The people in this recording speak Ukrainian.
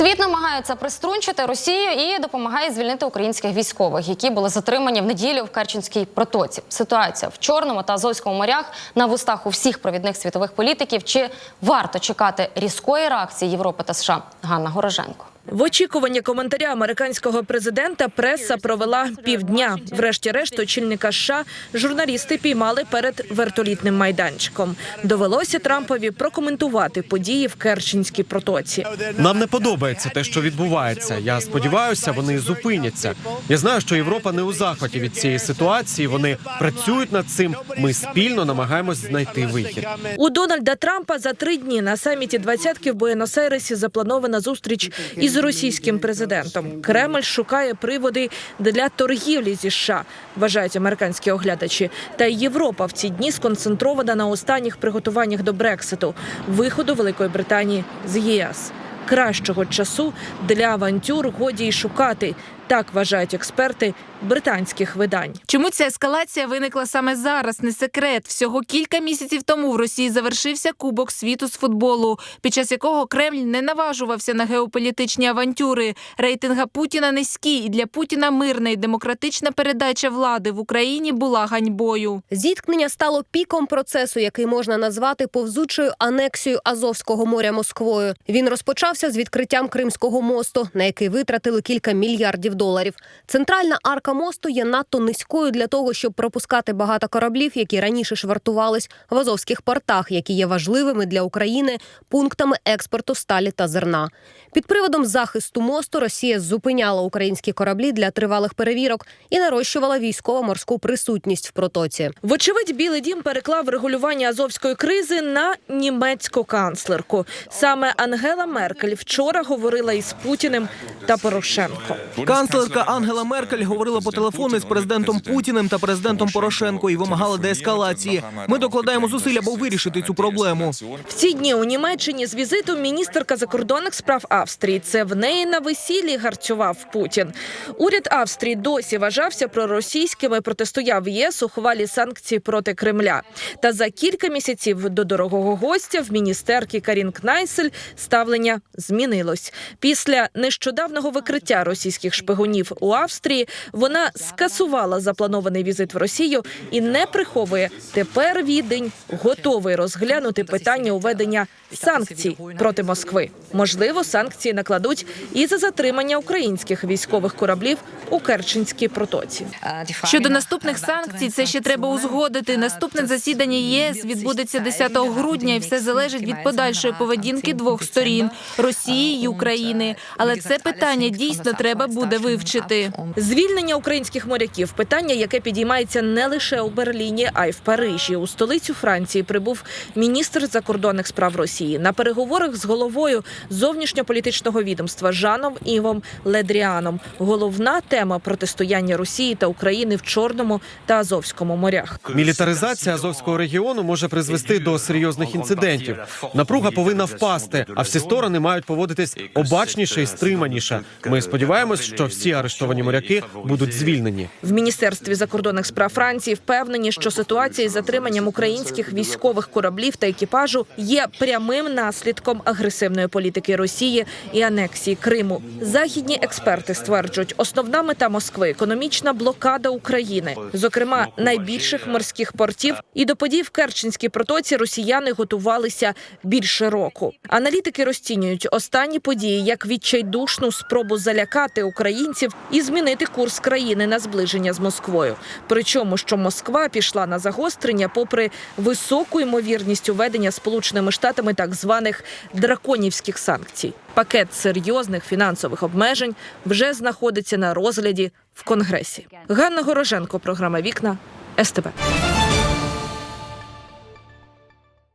Світ намагається приструнчити Росію і допомагає звільнити українських військових, які були затримані в неділю в Керченській протоці. Ситуація в Чорному та Азовському морях на вустах у всіх провідних світових політиків. Чи варто чекати різкої реакції Європи та США? Ганна Гороженко. В очікуванні коментаря американського президента преса провела півдня. Врешті-решт, очільника США журналісти піймали перед вертолітним майданчиком. Довелося Трампові прокоментувати події в Керченській протоці. Нам не подобається те, що відбувається. Я сподіваюся, вони зупиняться. Я знаю, що Європа не у захваті від цієї ситуації. Вони працюють над цим. Ми спільно намагаємось знайти вихід. У Дональда Трампа за три дні на саміті двадцятки в Буенос-Айресі запланована зустріч із російським президентом. Кремль шукає приводи для торгівлі зі США, вважають американські оглядачі. Та й Європа в ці дні сконцентрована на останніх приготуваннях до Брекситу, виходу Великої Британії з ЄС. Кращого часу для авантюр годі й шукати. Так вважають експерти британських видань. Чому ця ескалація виникла саме зараз? Не секрет. Всього кілька місяців тому в Росії завершився Кубок світу з футболу, під час якого Кремль не наважувався на геополітичні авантюри. Рейтинга Путіна низький, і для Путіна мирна і демократична передача влади в Україні була ганьбою. Зіткнення стало піком процесу, який можна назвати повзучою анексією Азовського моря Москвою. Він розпочався з відкриттям Кримського мосту, на який витратили кілька мільярдів доларів. Центральна арка мосту є надто низькою для того, щоб пропускати багато кораблів, які раніше швартувались в азовських портах, які є важливими для України пунктами експорту сталі та зерна. Під приводом захисту мосту Росія зупиняла українські кораблі для тривалих перевірок і нарощувала військово-морську присутність в протоці. Вочевидь, Білий Дім переклав регулювання азовської кризи на німецьку канцлерку. Саме Ангела Меркель вчора говорила із Путіним та Порошенко. Канцлерка Ангела Меркель говорила по телефону з президентом Путіним та президентом Порошенко і вимагала деескалації. Ми докладаємо зусиль, аби вирішити цю проблему. В ці дні у Німеччині з візитом міністерка закордонних справ Австрії. Це в неї на весіллі гарцював Путін. Уряд Австрії досі вважався проросійським і протистояв ЄС у хвалі санкцій проти Кремля. Та за кілька місяців до дорогого гостя в міністерки Карін Кнайсель ставлення змінилось. Після нещодавного викриття російських шпигунів у Австрії вона скасувала запланований візит в Росію і не приховує. Тепер відень готовий розглянути питання уведення санкцій проти Москви. Можливо, санкції накладуть і за затримання українських військових кораблів у Керченській протоці. Щодо наступних санкцій, це ще треба узгодити. Наступне засідання ЄС відбудеться 10 грудня, і все залежить від подальшої поведінки двох сторін Росії й України. Але це питання дійсно треба буде вивчити. Звільнення українських моряків питання, яке підіймається не лише у Берліні, а й в Парижі. У столицю Франції прибув міністр закордонних справ Росії на переговорах з головою зовнішньополітичного відомства Жаном Івом Ледріаном. Головна тема протистояння Росії та України в Чорному та Азовському морях. Мілітаризація азовського регіону може призвести до серйозних інцидентів. Напруга повинна впасти, а всі сторони мають поводитись обачніше і стриманіше. Ми сподіваємось, що всі арештовані моряки будуть звільнені. В міністерстві закордонних справ Франції впевнені, що ситуація із затриманням українських військових кораблів та екіпажу є прямим наслідком агресивної політики Росії і анексії Криму. Західні експерти стверджують, основна мета Москви економічна блокада України, зокрема найбільших морських портів. І до подій в Керченській протоці росіяни готувалися більше року. Аналітики розцінюють останні події як відчайдушну спробу залякати українців і змінити курс країни на зближення з Москвою. Причому, що Москва пішла на загострення, попри високу ймовірність уведення Сполученими Штатами так званих драконівських санкцій. Пакет серйозних фінансових обмежень вже знаходиться на розгляді в Конгресі. Ганна Гороженко, програма Вікна СТБ.